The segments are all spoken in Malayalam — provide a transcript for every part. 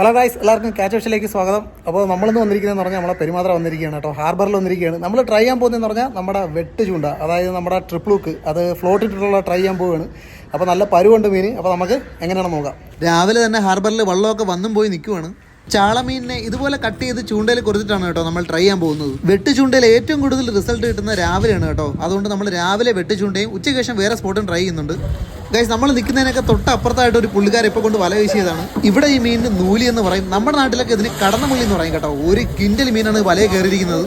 ഹലോ ഗായ്സ് എല്ലാവർക്കും ക്യാച്ച് ഓഫിലേക്ക് സ്വാഗതം. അപ്പോൾ നമ്മളിന്ന് വന്നിരിക്കുന്നതെന്ന് പറഞ്ഞാൽ നമ്മളെ പെരുമാത്ര വന്നിരിക്കുകയാണ് കേട്ടോ. ഹാർബറിൽ വന്നിരിക്കുകയാണ്. നമ്മൾ ട്രൈ ചെയ്യാൻ പോകുന്നതെന്ന് പറഞ്ഞാൽ നമ്മുടെ വെട്ട് ചൂണ്ട അതായത് നമ്മുടെ ട്രിപ്പിൾ ഹുക്ക് അത് ഫ്ലോട്ട് ഇട്ടിട്ടുള്ള ട്രൈ ചെയ്യാൻ പോവുകയാണ്. അപ്പോൾ നല്ല പരുവുണ്ട് മീൻ. അപ്പോൾ നമുക്ക് എങ്ങനെയാണ് നോക്കാം. രാവിലെ തന്നെ ഹാർബറിൽ വെള്ളമൊക്കെ വന്നും പോയി നിൽക്കുവാണ്. ചാളമീനെ ഇതുപോലെ കട്ട് ചെയ്ത് ചൂണ്ടയിൽ കൊടുത്തിട്ടാണ് കേട്ടോ നമ്മൾ ട്രൈ ചെയ്യാൻ പോകുന്നത്. വെട്ട് ചൂണ്ടയിൽ ഏറ്റവും കൂടുതൽ റിസൾട്ട് കിട്ടുന്ന രാവിലെയാണ് കേട്ടോ. അതുകൊണ്ട് നമ്മൾ രാവിലെ വെട്ട് ചൂണ്ടയും ഉച്ചയ്ക്ക് ശേഷം വേറെ സ്പോട്ടും ട്രൈ ചെയ്യുന്നുണ്ട്. ഗൈസ് നമ്മൾ നിൽക്കുന്നതിനൊക്കെ തൊട്ടപ്പുറത്തായിട്ട് ഒരു പുള്ളിക്കാർ ഇപ്പോൾ കൊണ്ട് വല വീശിയതാണ്. ഇവിടെ ഈ മീനിന് നൂലി എന്ന് പറയും. നമ്മുടെ നാട്ടിലൊക്കെ ഇതിന് കടന്നമുള്ളി എന്ന് പറയും കേട്ടോ. ഒരു കിൻഡൽ മീനാണ് വലയെ കയറിയിരിക്കുന്നത്.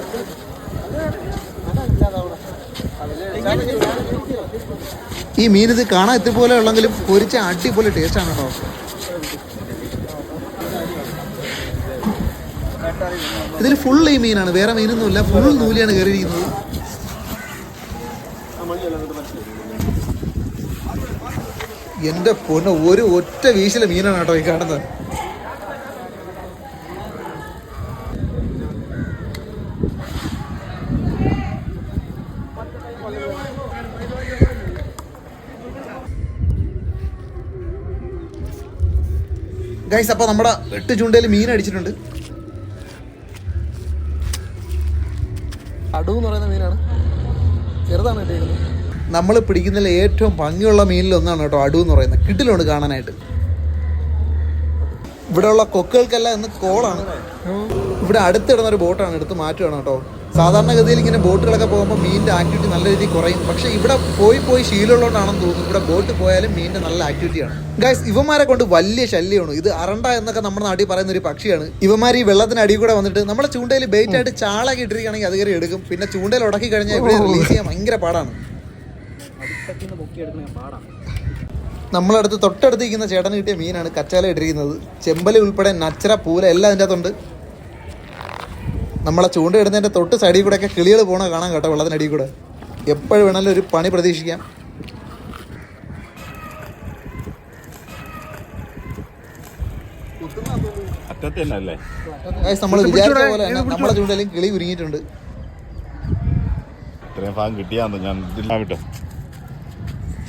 ഈ മീൻ ഇത് കാണാൻ ഇതുപോലെ ഉള്ളെങ്കിലും പൊരിച്ച അടിപൊളി ടേസ്റ്റ് ആണ് കേട്ടോ. ഇതിൽ ഫുൾ ഈ മീനാണ്. വേറെ മീനൊന്നുമില്ല. ഫുൾ നൂലിയാണ് കയറിയിരിക്കുന്നത്. എന്റെ പൊന്ന് ഒരു ഒറ്റ വീശിലെ മീനാണ് കേട്ടോ ഈ കാണുന്നത്. ഗൈസ് അപ്പോൾ നമ്മുടെ എട്ട് ചൂണ്ടയിൽ മീൻ അടിച്ചിട്ടുണ്ട്. അടു എന്ന് പറയുന്ന മീനാണ്. ചെറുതാണ് കിട്ടിയിരിക്കുന്നത് നമ്മൾ പിടിക്കുന്നതിൽ ഏറ്റവും ഭംഗിയുള്ള മീനിലൊന്നാണ് കേട്ടോ അടു എന്ന് പറയുന്നത്. കിട്ടിലുണ്ട് കാണാനായിട്ട്. ഇവിടെയുള്ള കൊക്കുകൾക്കെല്ലാം ഇന്ന് കോളാണ്. ഇവിടെ അടുത്തിടുന്ന ഒരു ബോട്ടാണ് എടുത്ത് മാറ്റുകയാണ് കേട്ടോ. സാധാരണഗതിയിൽ ഇങ്ങനെ ബോട്ടുകളൊക്കെ പോകുമ്പോൾ മീനിന്റെ ആക്ടിവിറ്റി നല്ല രീതിയിൽ കുറയും. പക്ഷേ ഇവിടെ പോയി പോയി ശീലമുള്ളതുകൊണ്ടാണെന്ന് തോന്നുന്നു. ഇവിടെ ബോട്ട് പോയാലും മീനിന്റെ നല്ല ആക്ടിവിറ്റിയാണ്. ഗൈസ് ഇവന്മാരെ കൊണ്ട് വലിയ ശല്യമാണ്. ഇത് അറണ്ട എന്നൊക്കെ നമ്മുടെ നാട്ടിൽ പറയുന്ന ഒരു പക്ഷിയാണ്. ഇവന്മാർ ഈ വെള്ളത്തിന് കൂടെ വന്നിട്ട് നമ്മുടെ ചൂണ്ടയിൽ ബെയിറ്റായിട്ട് ചാളൊക്കെ ഇട്ടിരിക്കുകയാണെങ്കിൽ അത് കയറി എടുക്കും. പിന്നെ ചൂണ്ടയിൽ ഉടക്കി കഴിഞ്ഞാൽ ഇവിടെ റിലീസ് ചെയ്യാൻ ഭയങ്കര പാടാണ്. നമ്മളടുത്ത് തൊട്ടടുത്ത് ഇരിക്കുന്ന ചേട്ടന് കിട്ടിയ മീനാണ് കച്ചാല ഇട്ടിരിക്കുന്നത്. ചെമ്പലി ഉൾപ്പെടെ നച്ചര പൂല എല്ലാം അതിന്റെ അകത്തുണ്ട്. നമ്മളെ ചൂണ്ട ഇടുന്നതിന്റെ തൊട്ട് സൈഡിൽ കൂടെ ഒക്കെ കിളികൾ പോകണ കാണാൻ കേട്ടോ വെള്ളത്തിനടിയിൽ കൂടെ. എപ്പോഴും വേണമെങ്കിലും ഒരു പണി പ്രതീക്ഷിക്കാം. നമ്മൾ വിചാരിച്ച പോലെ തന്നെ നമ്മളെ ചൂണ്ടയിലും കിളി ഉരുങ്ങിയിട്ടുണ്ട്. ഇത്രയും ഭാഗം കിട്ടിയാന്ന് ഞാൻ ഇതില്ല വിട്ടോ.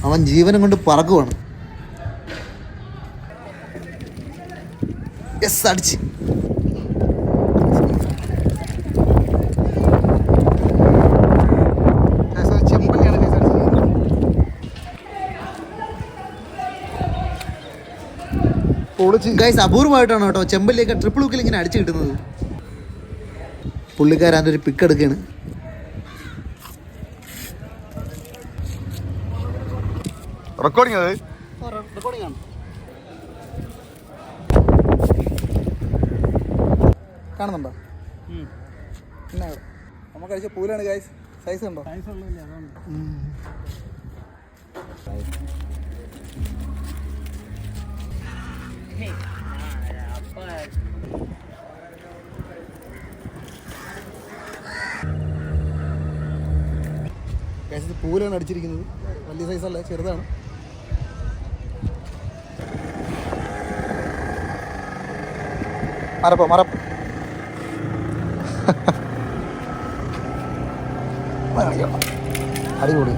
അവൻ ജീവനം കൊണ്ട് പറക്കുവാണ്. എസ് അടിച്ച്. ഗൈസ് അപൂർവമായിട്ടാണ് കേട്ടോ ചെമ്പല്ലിയൊക്കെ ട്രിപ്പിൾ ഹുക്കിൽ ഇങ്ങനെ അടിച്ചു കിട്ടുന്നത്. പുള്ളിക്കാരന്റെ ഒരു പിക്ക് എടുക്കുകയാണ്. റെക്കോർഡിംഗ് അത്. കാണുന്നുണ്ടോ? പിന്നെ നമുക്ക് അടിച്ച പൂലാണ് ഗൈസ് സൈസ് ഉണ്ടോ? ഗായ്സ് ഇത് പൂലാണ് അടിച്ചിരിക്കുന്നത്. വലിയ സൈസ് അല്ല ചെറുതാണ്. മരപ്പോ മറപ്പ്. അടിപൊളി.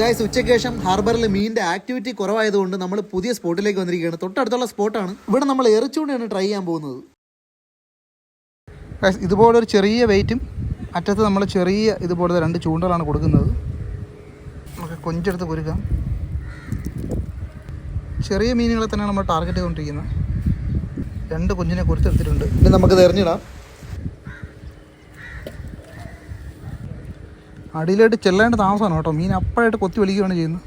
ഗൈസ് ഉച്ചയ്ക്ക് ശേഷം ഹാർബറിൽ മീനിന്റെ ആക്ടിവിറ്റി കുറവായതുകൊണ്ട് നമ്മൾ പുതിയ സ്പോട്ടിലേക്ക് വന്നിരിക്കുകയാണ്. തൊട്ടടുത്തുള്ള സ്പോട്ടാണ്. ഇവിടെ നമ്മൾ എറിച്ചുകൊണ്ടാണ് ട്രൈ ചെയ്യാൻ പോകുന്നത്. Guys, ഇതുപോലൊരു ചെറിയ വെയിറ്റും അറ്റത്ത് നമ്മൾ ചെറിയ ഇതുപോലത്തെ രണ്ട് ചൂണ്ടകളാണ് കൊടുക്കുന്നത്. നമുക്ക് കൊഞ്ചെടുത്ത് കുരുക്കാം. ചെറിയ മീനുകളെ തന്നെയാണ് നമ്മൾ ടാർഗറ്റ് ചെയ്തുകൊണ്ടിരിക്കുന്നത്. രണ്ട് കുഞ്ഞിനെ കുരുത്തെടുത്തിട്ടുണ്ട് ഇനി നമുക്ക് തെരഞ്ഞിടാം അടിയിലായിട്ട് ചെല്ലേണ്ട താമസമാണ് കേട്ടോ. മീൻ അപ്പോഴായിട്ട് കൊത്തി വലിക്കുകയാണ് ചെയ്യുന്നത്.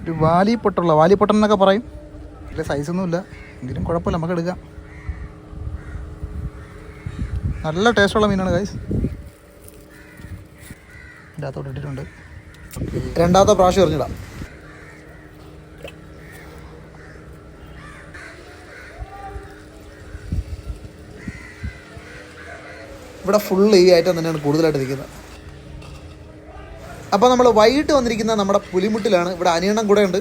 ഒരു വാലിപ്പൊട്ടുള്ള വാലിപ്പൊട്ടൻ എന്നൊക്കെ പറയും. വലിയ സൈസൊന്നുമില്ല എങ്കിലും കുഴപ്പമില്ല നമുക്ക് എടുക്കാം. നല്ല ടേസ്റ്റുള്ള മീനാണ് ഗൈസ് ഇതിന്റെ അകത്തോട്ട് ഇട്ടിട്ടുണ്ട്. രണ്ടാമത്തെ പ്രാവശ്യം എറിഞ്ഞിടാം. ഇവിടെ ഫുൾ ഈ ഐറ്റം തന്നെയാണ് കൂടുതലായിട്ട് നിൽക്കുന്നത്. അപ്പോൾ നമ്മൾ വൈകിട്ട് വന്നിരിക്കുന്ന നമ്മുടെ പുലിമുട്ടിലാണ് ഇവിടെ അനിയണ്ണം കൂടെ ഉണ്ട്.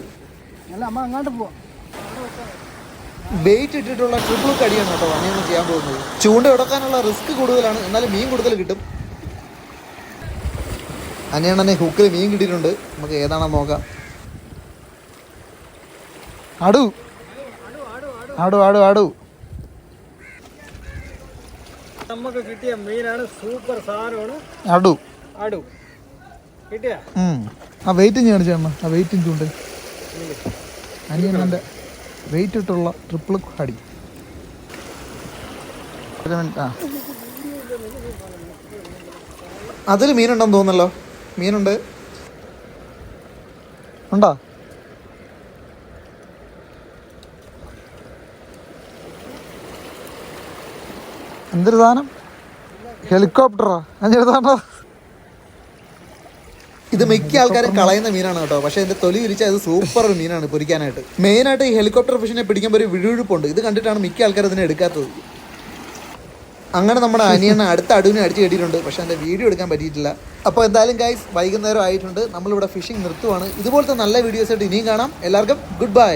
വെയിറ്റ് ഇട്ടിട്ടുള്ള ട്രിപ്പിൾ കടിയാണ് കേട്ടോ അനിയണ്ണം ചെയ്യാൻ പോകുന്നത്. ചൂണ്ട ഉടക്കാനുള്ള റിസ്ക് കൂടുതലാണ്. എന്നാലും മീൻ കൂടുതൽ കിട്ടും. അനിയണ്ണനെ ഹുക്കിൽ മീൻ കിട്ടിയിട്ടുണ്ട്. നമുക്ക് ഏതാണെന്ന് നോക്കാം. അടു അടു അടു അടു നമുക്ക് കിട്ടിയ മീനാണ് സൂപ്പർ സാധനമാണ്. അടു അടു കിട്ടിയ. ആ വെയിറ്റും കാണിച്ചു അമ്മ. ആ വെയിറ്റും ചൂണ്ട് അനിയണ്ണന്റെ വെയിറ്റ് ഇട്ടുള്ള ട്രിപ്പിൾ അടി. അതിൽ മീനുണ്ടെന്ന് തോന്നല്ലോ മീനുണ്ട്. ഉണ്ടോ? എന്തൊരു സാധനം? ഹെലികോപ്റ്ററാ? സാധനം. ഇത് മിക്ക ആൾക്കാരും കളയുന്ന മീനാണ് കേട്ടോ. പക്ഷേ ഇതിന്റെ തൊലി വിരിച്ചാൽ അത് സൂപ്പർ ഒരു മീനാണ് പൊരിക്കാനായിട്ട്. മെയിനായിട്ട് ഈ ഹെലികോപ്റ്റർ ഫിഷിനെ പിടിക്കുമ്പോൾ ഒരു വിഴുവിഴുപ്പുണ്ട് ഇത് കണ്ടിട്ടാണ് മിക്ക ആൾക്കാരും ഇതിനെ എടുക്കാത്തത്. അങ്ങനെ നമ്മുടെ അനിയനെ അടുത്ത അടുവിനെ അടിച്ച് കെട്ടിയിട്ടുണ്ട്. പക്ഷെ എന്റെ വീഡിയോ എടുക്കാൻ പറ്റിയിട്ടില്ല. അപ്പോൾ എന്തായാലും ഗൈസ് വൈകുന്നേരം ആയിട്ടുണ്ട്. നമ്മളിവിടെ ഫിഷിംഗ് നിർത്തുവാണ്. ഇതുപോലത്തെ നല്ല വീഡിയോസ് ആയിട്ട് ഇനിയും കാണാം. എല്ലാവർക്കും ഗുഡ് ബൈ